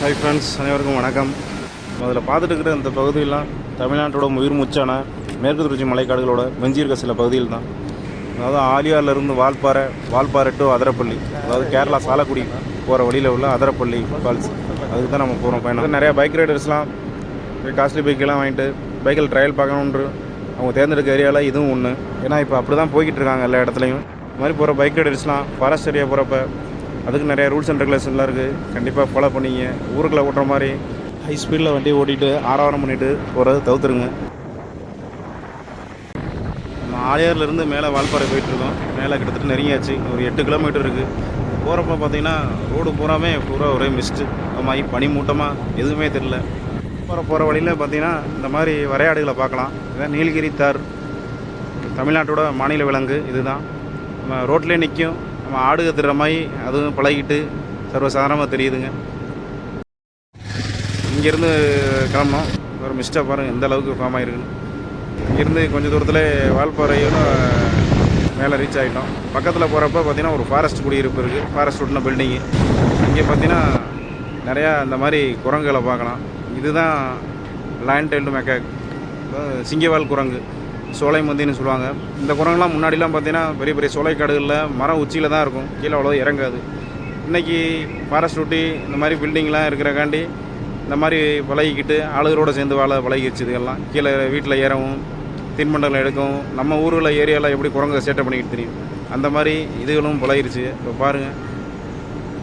Hi friends அனைவருக்கும் வணக்கம். அதில் பார்த்துட்டு இருக்கிற இந்த பகுதியெல்லாம் தமிழ்நாட்டோட உயிர் மூச்சான மேற்கு தொடர்ச்சி மலைக்காடுகளோட வெஞ்சியிருக்க சில பகுதியில் தான் அதாவது ஆலியார்லேருந்து வால்பாறை வால்பாறை டு அதரப்பள்ளி அதாவது கேரளா சாலக்குடி போகிற வழியில் உள்ள அதரப்பள்ளி ஃபால்ஸ் அதுக்கு தான் நம்ம போகிறோம் பயணம். நிறையா பைக் ரைடர்ஸ்லாம் காஸ்ட்லி பைக்கெல்லாம் வாங்கிட்டு பைக்கில் ட்ரையல் பார்க்கணுன்ற அவங்க தேர்ந்தெடுக்க ஏரியாவில் இதுவும் ஒன்று ஏன்னா இப்போ அப்படி தான் போய்கிட்டு இருக்காங்க எல்லா இடத்துலையும். இந்த மாதிரி போகிற பைக் ரைடர்ஸ்லாம் ஃபாரஸ்ட் ஏரியா போகிறப்ப அதுக்கு நிறைய ரூல்ஸ் அண்ட் ரெகுலேஷன்லாம் இருக்குது கண்டிப்பாக ஃபாலோ பண்ணிங்க. ஊருக்குள்ளே ஓட்டுற மாதிரி ஹை ஸ்பீடில் வண்டி ஓட்டிட்டு ஆரவாரம் பண்ணிட்டு போகிறத தவிர்த்துருங்க நம்ம ஆலியார்லேருந்து மேலே வால்பாறை போயிட்டுருக்கோம் மேலே கிட்டத்தட்ட நெருங்கியாச்சு. ஒரு எட்டு கிலோமீட்டர் இருக்குது போகிறப்ப பார்த்தீங்கன்னா ரோடு பூராமே பூரா ஒரே மிஸ்ட்டு ஆமாம் பனி மூட்டமாக எதுவுமே தெரில போகிற போகிற வழியில் பார்த்தீங்கன்னா இந்த மாதிரி வரையாடுகளை பார்க்கலாம். இதான் நீலகிரி தார். தமிழ்நாட்டோட மாநில விலங்கு இதுதான். நம்ம ரோட்லேயே நிற்கும் நம்ம ஆடு கத்துற மாதிரி அதுவும் பழகிட்டு சர்வசாதாரணமாக தெரியுதுங்க. இங்கேருந்து கிளம்புனோம் ஒரு மிஸ்டாக பாருங்கள் எந்த அளவுக்கு ஃபார்ம் ஆகிருக்குன்னு இங்கேருந்து கொஞ்சம் தூரத்தில் வால்பாறையோட மேலே ரீச் ஆகிட்டோம் பக்கத்தில் போகிறப்ப பார்த்தீங்கன்னா ஒரு ஃபாரஸ்ட் குடியிருப்பு இருக்குது ஃபாரஸ்ட் உடனே பில்டிங்கு இங்கே பார்த்தீங்கன்னா நிறையா இந்த மாதிரி குரங்குகளை பார்க்கலாம். இதுதான் லைன் டெல்டு மெக்காக் சிங்கவால் குரங்கு. சோலை மந்தின்னு சொல்லுவாங்க. இந்த குரங்கெல்லாம் முன்னாடிலாம் பார்த்தீங்கன்னா பெரிய பெரிய சோலை காடுகளில் மரம் உச்சியில் தான் இருக்கும். கீழே அவ்வளோ இறங்காது. இன்றைக்கி ஃபாரஸ்ட் ஒட்டி இந்த மாதிரி பில்டிங்லாம் இருக்கிறக்காண்டி இந்த மாதிரி பழகிக்கிட்டு ஆளுகளோடு சேர்ந்து வாழ பழகிடுச்சு இதுகெல்லாம் கீழே வீட்டில் ஏறவும் தின்பண்டங்கள் எடுக்கவும் நம்ம ஊரில் ஏரியாவில் எப்படி குரங்கு சேட்டை பண்ணிக்கிட்டு தெரியும். அந்த மாதிரி இதுகளும் பழகிருச்சு. இப்போ பாருங்கள்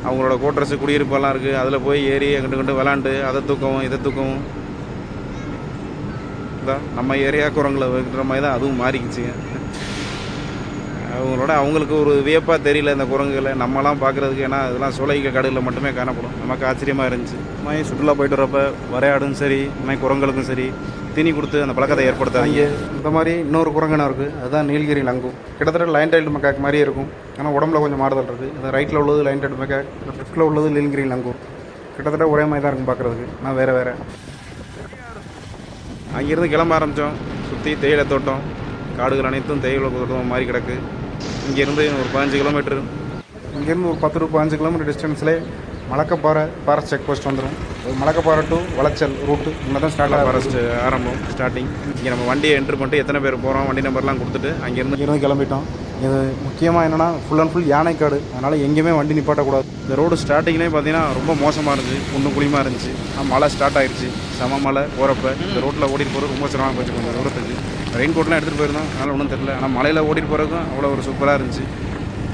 அவங்களோட கோட்ரஸு குடியிருப்பெல்லாம் இருக்குது அதில் போய் ஏறி அங்கிட்டு கொண்டு விளாண்டு அதை தூக்கவும் இதை தூக்கவும் தான் நம்ம ஏரியா குரங்களை வைக்கிற மாதிரி தான் அதுவும் மாறிக்கிச்சுங்க அவங்களோட அவங்களுக்கு ஒரு வியப்பாக தெரியல இந்த குரங்குகளை. நம்மலாம் பார்க்குறதுக்கு ஏன்னா இதெல்லாம் சோலைக காடுகளில் மட்டுமே காணப்படும். நமக்கு ஆச்சரியமாக இருந்துச்சு. மாதிரி சுற்றுலா போயிட்டு வரப்போ வரையாடும் சரி மாதிரி குரங்களுக்கும் சரி தீனி கொடுத்து அந்த பழக்கத்தை ஏற்படுத்தாங்க இந்த மாதிரி இன்னொரு குரங்கனம் இருக்குது அதுதான் நீலகிரி லங்கும் கிட்டத்தட்ட லைன் டைல்டு மெக்காக் மாதிரியே இருக்கும். ஆனால் உடம்புல கொஞ்சம் மாறுதல் இருக்குது இந்த ரைட்டில் உள்ளது லைன் டைல்டு மக்காக் லெஃப்ட்டில் உள்ளது நீலகிரி லங்கும் கிட்டத்தட்ட ஒரே மாதிரி தான் இருக்கும் பார்க்குறதுக்கு. ஆனால் வேறு வேறு. அங்கேருந்து கிளம்ப ஆரம்பித்தோம். சுற்றி தேயிலை தோட்டம் காடுகள் அனைத்தும் தேயிலை தோட்டம் மாதிரி கிடக்கு. இங்கேருந்து ஒரு பதினஞ்சு கிலோமீட்டர். இங்கேருந்து ஒரு பத்து டு பதினஞ்சு கிலோமீட்டர் டிஸ்டன்ஸ்லேயே மலக்கப்பாறை ஃபாரஸ்ட் செக் போஸ்ட் வந்துடும். மலக்கப்பாறை டு வளச்சல் ரூட்டு இங்கே தான் ஸ்டார்ட் ஃபாரஸ்ட் ஆரம்பம் ஸ்டார்டிங் இங்கே நம்ம வண்டியை என்ட்ரு பண்ணிட்டு எத்தனை பேர் போகிறோம் வண்டி நம்பர்லாம் கொடுத்துட்டு அங்கேருந்து இருந்து கிளம்பிட்டோம். இது முக்கியமாக என்னென்னா ஃபுல் அண்ட் ஃபுல் யானைக்காடு. அதனால் எங்கேயுமே வண்டி நிப்பாட்டக்கூடாது. இந்த ரோடு ஸ்டார்டிங்லேயே பார்த்தீங்கன்னா ரொம்ப மோசமாக இருந்துச்சு. குண்டு குழிமாக இருந்துச்சு. ஆனால் மழை ஸ்டார்ட் ஆயிடுச்சு சம மழை போகிறப்ப இந்த ரோட்டில் ஓடிட்டு போகிறது ரொம்ப சிரமமாக போச்சு கொஞ்சம் தூரத்துக்கு. ரெயின் கோட்லாம் எடுத்துகிட்டு போயிருந்தோம். அதனால் ஒன்றும் தெரில ஆனால் மலையில் ஓடிட்டு போகிறதுக்கும் அவ்வளோ ஒரு சூப்பராக இருந்துச்சு.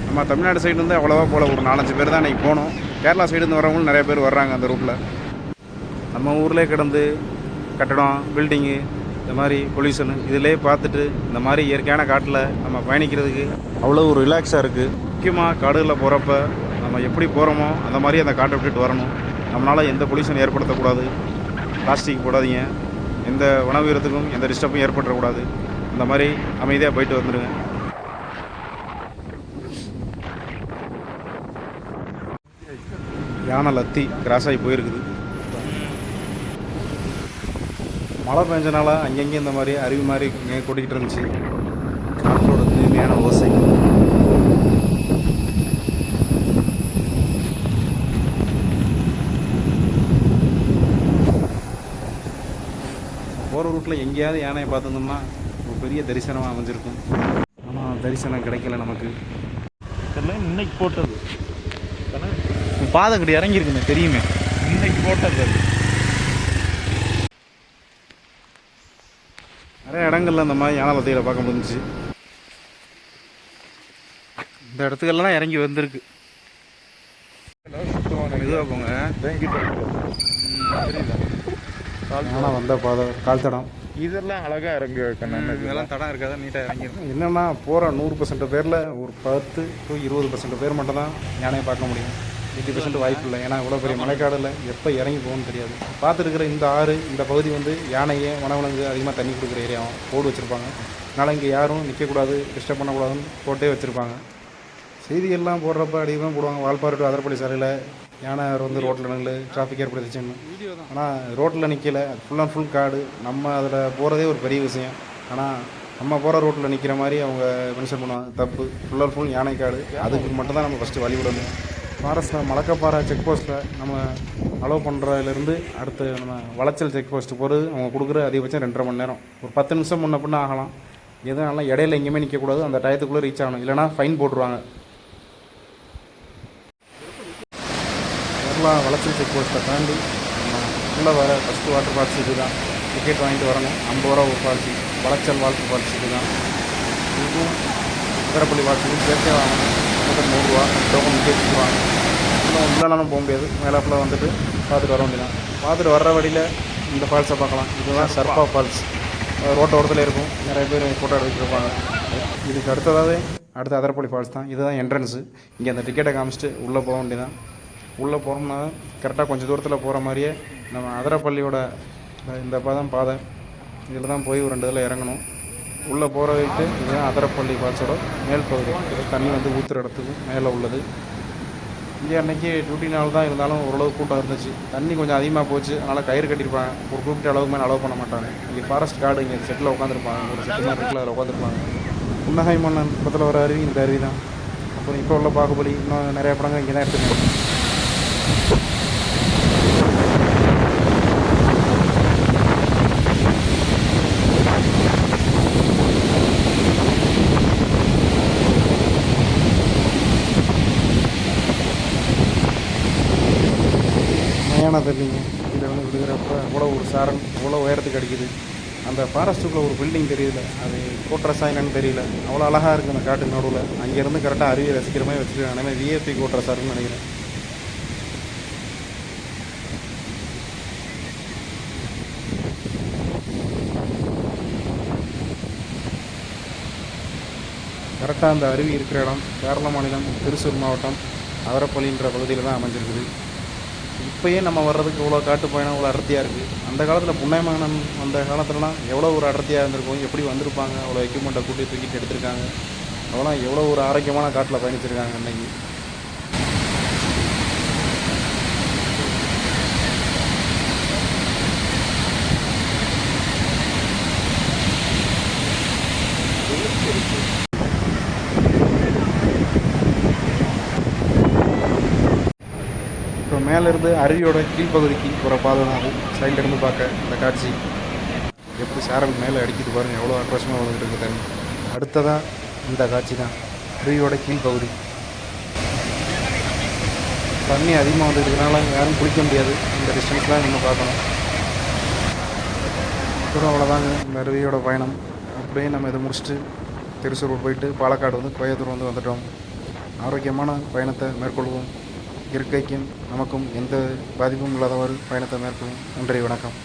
நம்ம தமிழ்நாடு சைடு வந்து அவ்வளோவா போல ஒரு நாலஞ்சு பேர் தான் இன்றைக்கி போனோம். கேரளா சைடுந்து வரவங்களும் நிறைய பேர் வர்றாங்க அந்த ரூட்டில் நம்ம ஊர்லேயே கிடந்து கட்டடம் பில்டிங்கு இந்த மாதிரி பொல்யூஷனு இதிலே பார்த்துட்டு இந்த மாதிரி இயற்கையான காட்டில் நம்ம பயணிக்கிறதுக்கு அவ்வளோ ஒரு ரிலாக்ஸாக இருக்குது முக்கியமாக காடுகளில் போகிறப்ப நம்ம எப்படி போகிறோமோ அந்த மாதிரி அந்த காட்டை விட்டுட்டு வரணும். நம்மளால் எந்த பொல்யூஷன் ஏற்படுத்தக்கூடாது. பிளாஸ்டிக் போடாதீங்க. எந்த உணவீரத்துக்கும் எந்த டிஸ்டர்பும் ஏற்பட்டுறக்கூடாது. இந்த மாதிரி அமைதியாக போயிட்டு வந்துடுங்க யானை லத்தி கிராஸ் ஆகி போயிருக்குது. மழை பெஞ்சனால அங்கங்கே இந்த மாதிரி அருவி மாதிரி இங்கே கொட்டிக்கிட்டு இருந்துச்சு. காற்றோட தூய்மையான ஓசை. போகிற ரூட்டில் எங்கேயாவது யானையை பார்த்துருந்தோம்னா ஒரு பெரிய தரிசனமாக அமைஞ்சிருக்கும். ஆனால் தரிசனம் கிடைக்கல நமக்கு. இதெல்லாம் இன்னைக்கு போட்டது. பாதை கிட்ட இறங்கியிருக்குமே தெரியுமே. இன்னைக்கு போட்டது அது. நிறைய இடங்கள்ல இந்த மாதிரி யானை லத்தையில் பார்க்க முடிஞ்சுச்சு. இந்த இடத்துக்கெல்லாம் இறங்கி வந்திருக்கு. மெதுவாக போங்க. யானை வந்த பாதை கால் தடம். இதெல்லாம் அழகா இறங்கி வைக்கணும் இதெல்லாம் தடம் இருக்காத? நீட்டாக இறங்கிருக்கும் என்னென்னா போகிற நூறு பர்சன்ட் பேரில் ஒரு பத்து டு இருபது பர்சன்ட் பேர் மட்டும் தான் யானையை பார்க்க முடியும். எயிட்டி பர்சன்ட் வாய்ப்பு இல்லை ஏன்னா இவ்வளோ பெரிய மலைக்காடில் எப்போ இறங்கி போகணும்னு தெரியாது. பார்த்துருக்கிற இந்த ஆறு இந்த பகுதி வந்து யானையை வனவிலங்கு அதிகமாக தண்ணி கொடுக்குற ஏரியாவும் போர்டு வச்சுருப்பாங்க. அதனால் இங்கே யாரும் நிற்கக்கூடாது டிஸ்டர்ப் பண்ணக்கூடாதுன்னு போட்டே வச்சுருப்பாங்க. செய்தியெல்லாம் போடுறப்ப அதிகமாக போடுவாங்க. வால்பாறை டு அதரப்பள்ளி சாலையில் யானை வந்து ரோட்டில் நின்று டிராஃபிக் ஏற்படுத்துச்சுன்னு. ஆனால் ரோட்டில் நிற்கல ஃபுல் அண்ட் ஃபுல் காடு. நம்ம அதில் போகிறதே ஒரு பெரிய விஷயம். ஆனால் நம்ம போகிற ரோட்டில் நிற்கிற மாதிரி அவங்க மென்ஷன் பண்ணுவாங்க. தப்பு. ஃபுல் அண்ட் ஃபுல் யானை காடு. அதுக்கு மட்டும் தான் நம்ம ஃபஸ்ட்டு வழி விடணும் ஃபாரஸ்ட்டில் மலக்கப்பாறை செக் போஸ்ட்டில் நம்ம அலோவ் பண்ணுறதுலேருந்து அடுத்து நம்ம வளச்சல் செக் போஸ்ட்டு போகிறது அவங்க கொடுக்குற அதிகபட்சம் ரெண்டரை மணி நேரம். ஒரு பத்து நிமிஷம் முன்ன பின்ன ஆகலாம். எதுனாலும் இடையில எங்கேயுமே நிற்கக்கூடாது அந்த டயத்துக்குள்ளே ரீச் ஆகணும். இல்லைனா ஃபைன் போட்டுருவாங்க. கேரளா வளச்சல் செக் போஸ்ட்டை தாண்டி நம்ம உள்ளே வர ஃபஸ்ட்டு வாட்டர் ஃபால்ஸ் இது தான் டிக்கெட் வாங்கிட்டு வரணும். ஐம்பது ரூபா ஒரு ஃபால்ஸ் வளச்சல் வாட்டர் ஃபால்ஸ் இது தான் இதுவும் உதரப்பள்ளி வாட்ஸுக்கும் சேர்த்தே வாங்கணும் மொத்தம் நூறுரூவா டோக்கன் முக்கிய கொடுத்துருவாங்க இன்னும் உள்ளனாலும் போக முடியாது. மேலாப்பில் வந்துட்டு பார்த்துட்டு வர வேண்டியதான் பார்த்துட்டு வர்ற வழியில் இந்த ஃபால்ஸை பார்க்கலாம். இதுதான் சர்பா ஃபால்ஸ் ரோட்டு ஓரத்தில் இருக்கும். நிறைய பேர் ஃபோட்டோ எடுத்துருப்பாங்க. இதுக்கு அடுத்ததாகவே அடுத்த அதரப்பள்ளி ஃபால்ஸ் தான். இதுதான் என்ட்ரன்ஸு இங்கே அந்த டிக்கெட்டை காமிச்சிட்டு உள்ளே போக வேண்டியதான் உள்ளே போகிறோம்னா கரெக்டாக கொஞ்சம் தூரத்தில் போகிற மாதிரியே நம்ம அதரப்பள்ளியோட இந்த பாதம் பாதை இதில் தான் போய் ஒரு ரெண்டு இதில் இறங்கணும். உள்ளே போகிற வரைக்கு இதுதான் அதரப்பள்ளி ஃபால்ஸோட மேல் பகுதி. தண்ணி வந்து ஊற்றுற இடத்துக்கு மேலே உள்ளது. இங்கே அன்றைக்கி டியூட்டி நாள் தான் இருந்தாலும் ஓரளவு கூட்டம் இருந்துச்சு. தண்ணி கொஞ்சம் அதிகமாக போச்சு. அதனால் கயிறு கட்டியிருப்பாங்க. ஒரு குறிப்பிட்ட அளவுக்கு மேலே அலோவ் பண்ண மாட்டாங்க. இங்கே ஃபாரஸ்ட் கார்டு இங்கே செட்டில் உட்காந்துருப்பாங்க. ஒரு செட்டு மாதிரி இருக்குல்ல அதில் உட்காந்துருப்பாங்க. புன்னகை மன்னன் பக்கத்தில் வர அருவி இந்த அருவி தான் அப்புறம் இப்போ உள்ள பாகுபலி இன்னும் நிறைய படங்கள் இங்கே தான் எடுத்துருக்காங்க மயான தண்ணிங்க இதில் வந்து விழுகிறப்ப அவ்வளோ ஒரு சாரன் அவ்வளோ உயரத்துக்கு அடிக்குது. அந்த ஃபாரஸ்ட்டுக்குள்ளே ஒரு பில்டிங் தெரியல. அது கோட்ரஸா என்னன்னு தெரியல. அவ்வளோ அழகாக இருக்குது அந்த காட்டுக்கு நடுவில். அங்கேருந்து கரெக்டாக அருவியை ரசிக்கிற மாதிரி வச்சுருக்காங்க அதே விஏபி கோட்ரஸாருன்னு நினைக்கிறேன். கரெக்டாக அந்த அருவி இருக்கிற இடம் கேரள மாநிலம் திருச்சூர் மாவட்டம் அவரப்பள்ளின்ற பகுதியில் தான் அமைஞ்சிருக்குது. இப்போயே நம்ம வர்றதுக்கு இவ்வளோ காட்டு பயணம் இவ்வளோ அடர்த்தியாக இருக்குது அந்த காலத்தில் புன்னைமகனம் அந்த காலத்துலலாம் எவ்வளோ ஒரு அடர்த்தியாக இருந்திருக்கும் எப்படி வந்திருப்பாங்க அவ்வளோ எக்யூப்மெண்ட்டை கூட்டி தூக்கிட்டு எடுத்திருக்காங்க. அவ்வளோ எவ்வளோ ஒரு ஆரோக்கியமான காட்டில் பயணிச்சிருக்காங்க அன்னைக்கு. மேலேருந்து அருவியோட கீழ்ப்பகுதிக்கு போகிற பாதை தான் அது. பார்க்க இந்த காட்சி. எப்படி சாரல் மேலே அடிக்கிட்டு பாருங்கள் எவ்வளோ ஆக்ரோஷமாக வந்துட்டு இருக்கு தண்ணி அடுத்ததாக இந்த காட்சி தான். அருவியோட கீழ்ப்பகுதி. தண்ணி அதிகமாக வந்துருக்கனால யாரும் குளிக்க முடியாது. இந்த டிஸ்டன்ஸ்லாம் இன்னும் பார்க்கணும். அப்புறம் அவ்வளோதாங்க இந்த அருவியோட பயணம். அப்படியே நம்ம இதை முடிச்சுட்டு திருச்சூர் போயிட்டு பாலக்காடு வந்து கோயத்தூர் வந்து வந்துட்டோம். ஆரோக்கியமான பயணத்தை மேற்கொள்வோம். இயற்கைக்கும் நமக்கும் எந்த பாதிப்பும் இல்லாதவாறு பயணத்தை மேற்கொள்ளும் நன்றி வணக்கம்.